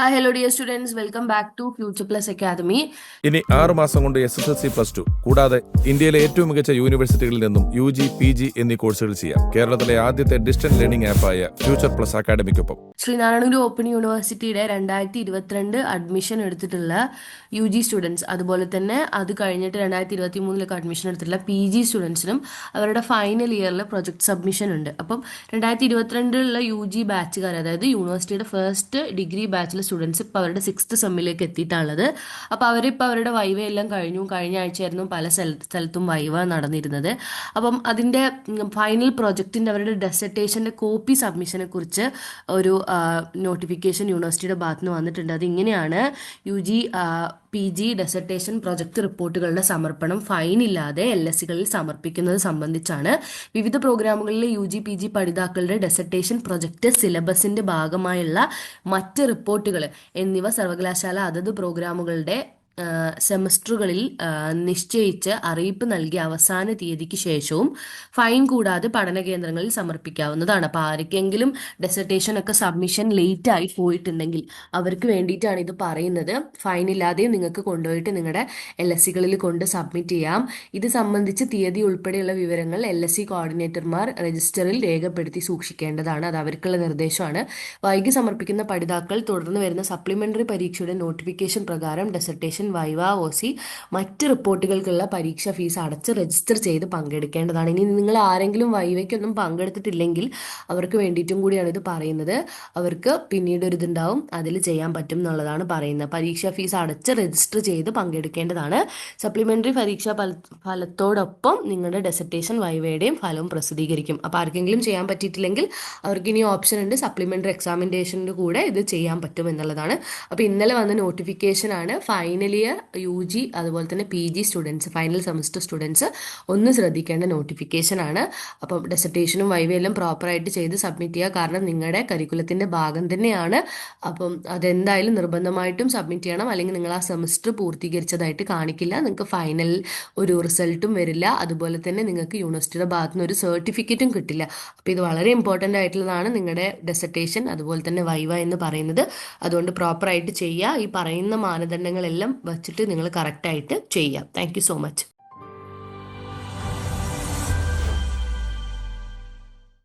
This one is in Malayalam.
Hi hello dear students welcome back to future plus academy ഇനി ആറ് മാസം കൊണ്ട് S S L C plus two കൂടാതെ ഇന്ത്യയിലെ ഏറ്റവും മികച്ച യൂണിവേഴ്സിറ്റികളിൽ നിന്നും യു ജി പി ജി എന്നീ കോഴ്സുകൾ ചെയ്യാം. കേരളത്തിലെ ആദ്യത്തെ ഡിസ്റ്റന്റ് ലേണിംഗ് ആപ്പായ ഫ്യൂച്ചർ പ്ലസ് അക്കാഡമിക്കൊപ്പം ശ്രീനാരായണഗുരു ഓപ്പൺ യൂണിവേഴ്സിറ്റിയുടെ രണ്ടായിരത്തി ഇരുപത്തിരണ്ട് അഡ്മിഷൻ എടുത്തിട്ടുള്ള യു ജി സ്റ്റുഡൻസ് അതുപോലെ തന്നെ അത് കഴിഞ്ഞിട്ട് രണ്ടായിരത്തി ഇരുപത്തി മൂന്നിലൊക്കെ അഡ്മിഷൻ എടുത്തിട്ടുള്ള പി ജി സ്റ്റുഡൻസിനും അവരുടെ ഫൈനൽ ഇയറിൽ പ്രൊജക്ട് സബ്മിഷൻ ഉണ്ട്. അപ്പം രണ്ടായിരത്തി ഇരുപത്തിരണ്ടിലുള്ള യു ജി ബാച്ചുകാർ അതായത് യൂണിവേഴ്സിറ്റിയുടെ ഫസ്റ്റ് ഡിഗ്രി ബാച്ചിലെ സ്റ്റുഡൻസ് ഇപ്പോൾ അവരുടെ സിക്സ്ത് സെമ്മിലേക്ക് എത്തിയിട്ടുള്ളത് അപ്പോൾ അവരിപ്പോൾ അവരുടെ വൈവ എല്ലാം കഴിഞ്ഞു. കഴിഞ്ഞ ആഴ്ചയായിരുന്നു പല സ്ഥല സ്ഥലത്തും വൈവ നടന്നിരുന്നത്. അപ്പം അതിന്റെ ഫൈനൽ പ്രൊജക്റ്റിന്റെ അവരുടെ ഡെസർട്ടേഷന്റെ കോപ്പി സബ്മിഷനെ കുറിച്ച് ഒരു നോട്ടിഫിക്കേഷൻ യൂണിവേഴ്സിറ്റിയുടെ ഭാഗത്തുനിന്ന് വന്നിട്ടുണ്ട്. അതിങ്ങനെയാണ് U G P G dissertation project റിപ്പോർട്ടുകളുടെ സമർപ്പണം ഫൈൻ ഇല്ലാതെ എൽ എസ് സികളിൽ സമർപ്പിക്കുന്നത് സംബന്ധിച്ചാണ് വിവിധ പ്രോഗ്രാമുകളിലെ യു ജി പി ജി പഠിതാക്കളുടെ ഡെസർട്ടേഷൻ പ്രൊജക്ട് സിലബസിന്റെ ഭാഗമായുള്ള മറ്റ് റിപ്പോർട്ടുകൾ എന്നിവ സർവകലാശാല അതത് പ്രോഗ്രാമുകളുടെ സെമസ്റ്ററുകളിൽ നിശ്ചയിച്ച് അറിയിപ്പ് നൽകിയ അവസാന തീയതിക്ക് ശേഷവും ഫൈൻ കൂടാതെ പഠന കേന്ദ്രങ്ങളിൽ സമർപ്പിക്കാവുന്നതാണ്. അപ്പോൾ ആർക്കെങ്കിലും ഡെസർട്ടേഷൻ ഒക്കെ സബ്മിഷൻ ലേറ്റ് ആയി പോയിട്ടുണ്ടെങ്കിൽ അവർക്ക് വേണ്ടിയിട്ടാണ് ഇത് പറയുന്നത്. ഫൈൻ ഇല്ലാതെയും നിങ്ങൾക്ക് കൊണ്ടുപോയിട്ട് നിങ്ങളുടെ എൽ എസ് സികളിൽ കൊണ്ട് സബ്മിറ്റ് ചെയ്യാം. ഇത് സംബന്ധിച്ച് തീയതി ഉൾപ്പെടെയുള്ള വിവരങ്ങൾ എൽ എസ് സി കോർഡിനേറ്റർമാർ രജിസ്റ്ററിൽ രേഖപ്പെടുത്തി സൂക്ഷിക്കേണ്ടതാണ്. അത് അവർക്കുള്ള നിർദ്ദേശമാണ്. വൈകി സമർപ്പിക്കുന്ന പഠിതാക്കൾ തുടർന്ന് വരുന്ന സപ്ലിമെന്ററി പരീക്ഷയുടെ നോട്ടിഫിക്കേഷൻ പ്രകാരം ഡെസർട്ടേഷൻ വൈവ ഓസി മറ്റ് റിപ്പോർട്ടുകൾക്കുള്ള പരീക്ഷ ഫീസ് അടച്ച് രജിസ്റ്റർ ചെയ്ത് പങ്കെടുക്കേണ്ടതാണ്. ഇനി നിങ്ങൾ ആരെങ്കിലും വൈവയ്ക്കൊന്നും പങ്കെടുത്തിട്ടില്ലെങ്കിൽ അവർക്ക് വേണ്ടിയിട്ടും കൂടിയാണ് ഇത് പറയുന്നത്. അവർക്ക് പിന്നീട് ഒരു ഇതുണ്ടാവും. അതിൽ ചെയ്യാൻ പറ്റും എന്നുള്ളതാണ് പറയുന്നത്. പരീക്ഷ ഫീസ് അടച്ച് രജിസ്റ്റർ ചെയ്ത് പങ്കെടുക്കേണ്ടതാണ്. സപ്ലിമെന്ററി പരീക്ഷാ ഫല ഫലത്തോടൊപ്പം നിങ്ങളുടെ ഡെസർട്ടേഷൻ വൈവയുടെയും ഫലവും പ്രസിദ്ധീകരിക്കും. അപ്പോൾ ആർക്കെങ്കിലും ചെയ്യാൻ പറ്റിയിട്ടില്ലെങ്കിൽ അവർക്ക് ഇനി ഓപ്ഷൻ ഉണ്ട്. സപ്ലിമെന്ററി എക്സാമിനേഷന്റെ കൂടെ ഇത് ചെയ്യാൻ പറ്റും എന്നുള്ളതാണ്. അപ്പോൾ ഇന്നലെ വന്ന നോട്ടിഫിക്കേഷൻ ആണ് ഫൈനൽ ഇയർ യു ജി അതുപോലെ തന്നെ P G students final semester students ഒന്ന് ശ്രദ്ധിക്കേണ്ട നോട്ടിഫിക്കേഷൻ ആണ് അപ്പം ഡെസർട്ടേഷനും വൈവയെല്ലാം പ്രോപ്പറായിട്ട് ചെയ്ത് സബ്മിറ്റ് ചെയ്യുക. കാരണം നിങ്ങളുടെ കരിക്കുലത്തിന്റെ ഭാഗം തന്നെയാണ്. അപ്പം അതെന്തായാലും നിർബന്ധമായിട്ടും സബ്മിറ്റ് ചെയ്യണം. അല്ലെങ്കിൽ നിങ്ങൾ ആ സെമസ്റ്റർ പൂർത്തീകരിച്ചതായിട്ട് കാണിക്കില്ല. നിങ്ങൾക്ക് ഫൈനൽ ഒരു റിസൾട്ടും വരില്ല. അതുപോലെ തന്നെ നിങ്ങൾക്ക് യൂണിവേഴ്സിറ്റിയുടെ ഭാഗത്തു നിന്ന് ഒരു സർട്ടിഫിക്കറ്റും കിട്ടില്ല. അപ്പോൾ ഇത് വളരെ ഇമ്പോർട്ടന്റ് ആയിട്ടുള്ളതാണ് നിങ്ങളുടെ ഡെസർട്ടേഷൻ അതുപോലെ തന്നെ വൈവ എന്ന് പറയുന്നത്. അതുകൊണ്ട് പ്രോപ്പറായിട്ട് ചെയ്യുക. ഈ പറയുന്ന മാനദണ്ഡങ്ങളെല്ലാം വച്ചിട്ട് നിങ്ങൾ കറക്റ്റായിട്ട് ചെയ്യാം. Thank so much